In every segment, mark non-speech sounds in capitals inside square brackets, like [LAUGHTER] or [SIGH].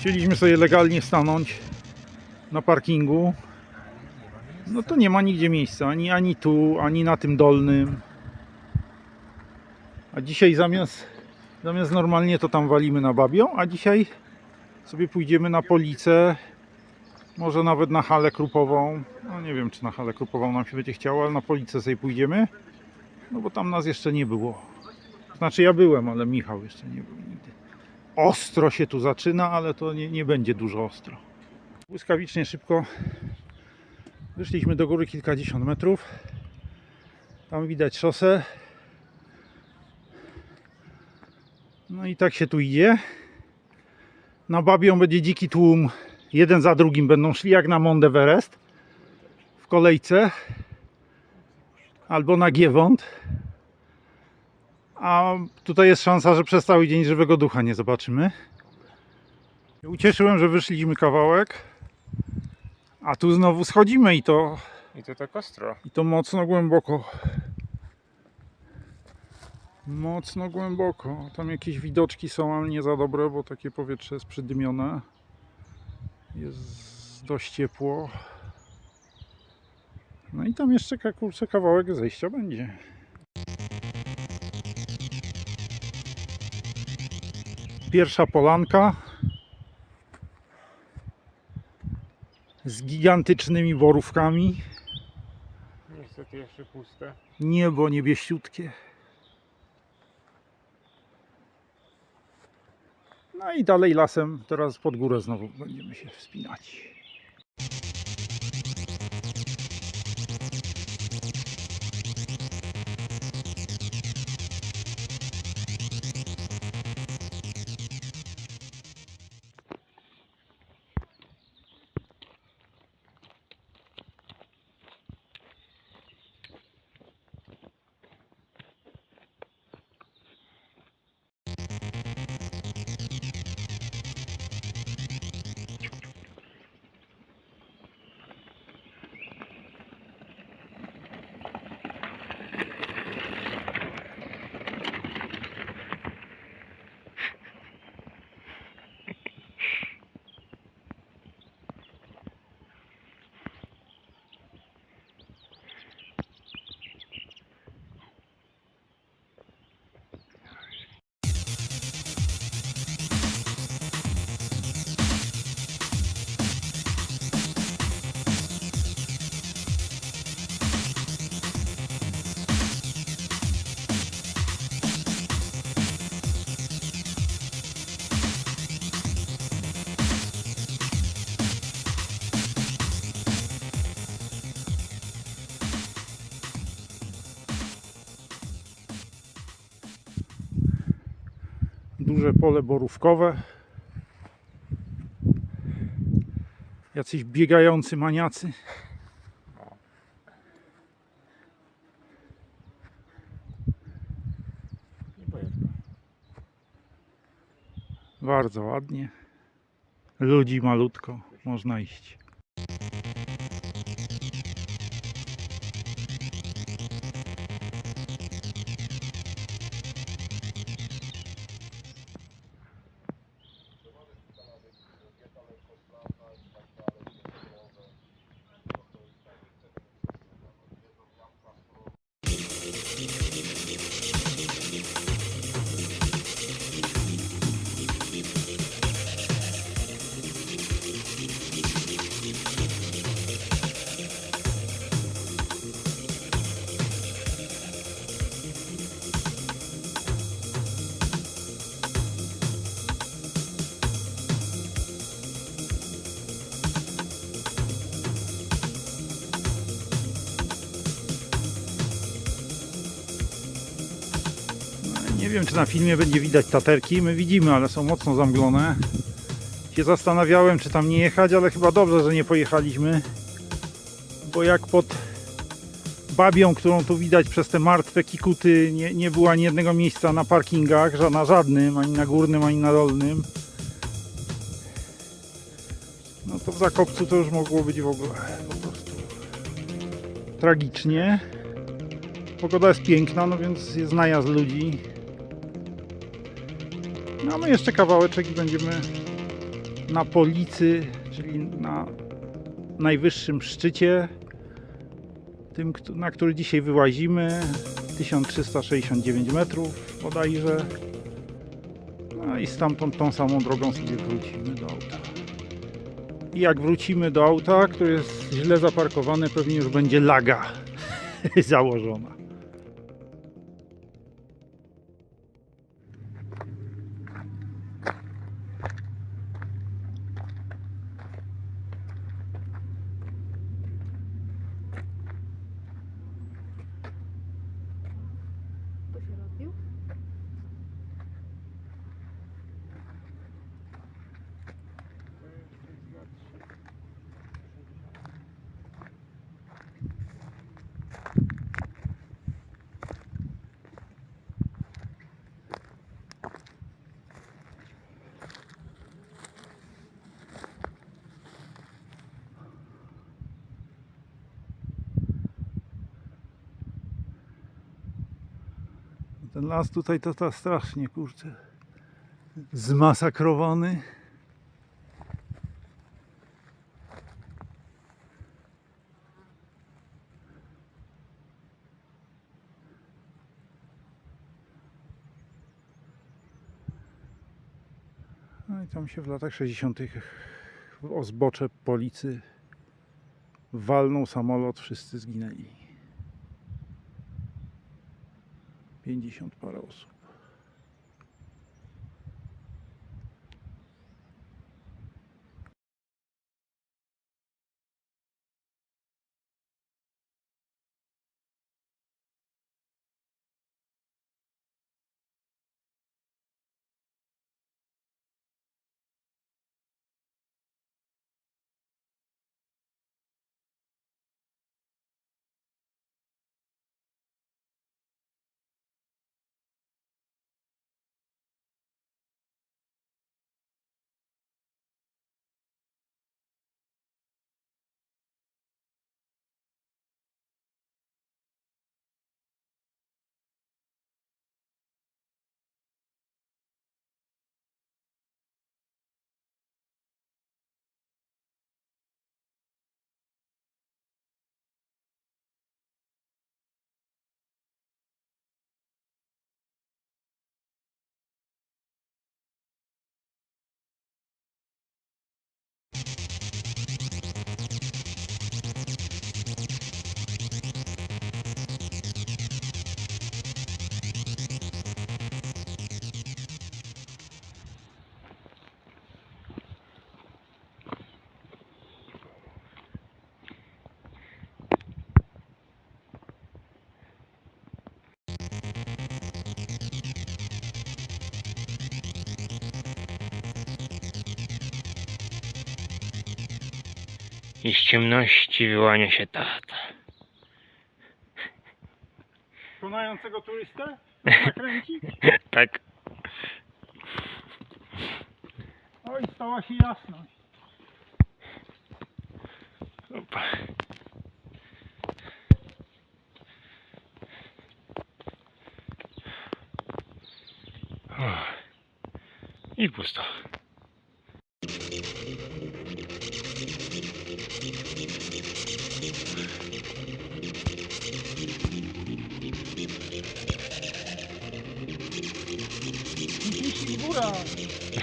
Chcieliśmy sobie legalnie stanąć na parkingu. No to nie ma nigdzie miejsca, ani, ani tu, ani na tym dolnym. A dzisiaj zamiast, zamiast normalnie to tam walimy na babią, a dzisiaj sobie pójdziemy na policę, może nawet na halę krupową. No nie wiem, czy na halę krupową nam się będzie chciało, ale na policę sobie pójdziemy. No bo tam nas jeszcze nie było. Znaczy ja byłem, ale Michał jeszcze nie był nigdy. Ostro się tu zaczyna, ale to nie, nie będzie dużo ostro. Błyskawicznie szybko wyszliśmy do góry kilkadziesiąt metrów. Tam widać szosę. No i tak się tu idzie. Na Babią będzie dziki tłum. Jeden za drugim będą szli jak na Mount Everest. W kolejce. Albo na Giewont. A tutaj jest szansa, że przez cały dzień żywego ducha nie zobaczymy. Ucieszyłem, że wyszliśmy kawałek. A tu znowu schodzimy i to, I to tak ostro. i to mocno głęboko. Mocno głęboko. Tam jakieś widoczki są, ale nie za dobre, bo takie powietrze jest przydymione. Jest dość ciepło. No i tam jeszcze kurczę kawałek zejścia będzie. Pierwsza polanka z gigantycznymi borówkami. Niestety jeszcze puste. Niebo niebieściutkie. No i dalej lasem, teraz pod górę znowu będziemy się wspinać. Duże pole borówkowe. Jacyś biegający maniacy. Bardzo ładnie. Ludzi malutko. Można iść. Nie wiem, czy na filmie będzie widać taterki. My widzimy, ale są mocno zamglone. Się zastanawiałem, czy tam nie jechać, ale chyba dobrze, że nie pojechaliśmy. Bo jak pod babią, którą tu widać przez te martwe kikuty, nie, nie było ani jednego miejsca na parkingach, na żadnym, ani na górnym, ani na dolnym. No to w Zakopcu to już mogło być w ogóle po prostu tragicznie. Pogoda jest piękna, no więc jest najazd ludzi. No my jeszcze kawałeczek i będziemy na Policy, czyli na najwyższym szczycie, tym, na który dzisiaj wyłazimy. 1369 metrów bodajże. No i stamtąd tą samą drogą sobie wrócimy do auta. I jak wrócimy do auta, które jest źle zaparkowane, pewnie już będzie laga [LAUGHS] założona. Ten las tutaj to, to strasznie, kurczę, zmasakrowany. No i tam się w latach 60. o zbocze policy walnął samolot, wszyscy zginęli. 50 parę osób. I z ciemności wyłania się tata. Konającego turystę? [LAUGHS] Nakręcić? Tak. Oj, stała się jasność. Opa. I pusto.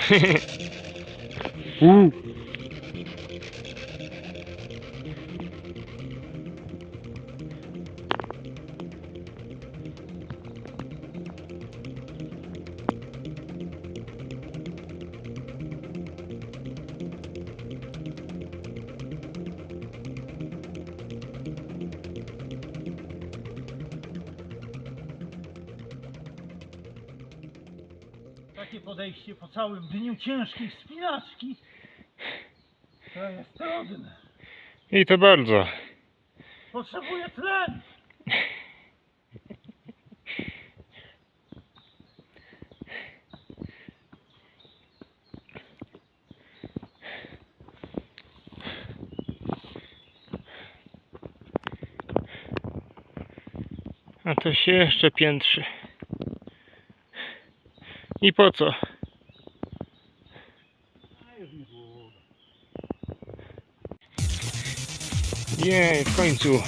[LAUGHS] uh. Takie podejście po całym dniu ciężkiej wspinaczki. To jest trudne. I to bardzo. Potrzebuję tlen. A to się jeszcze piętrzy. I po co? Jej, w końcu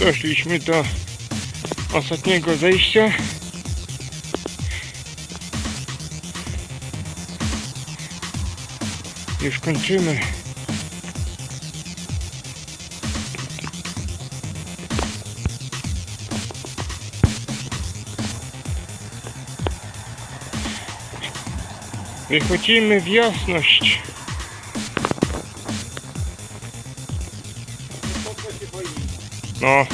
doszliśmy do ostatniego zejścia. Już kończymy. Wychodzimy w jasność. No,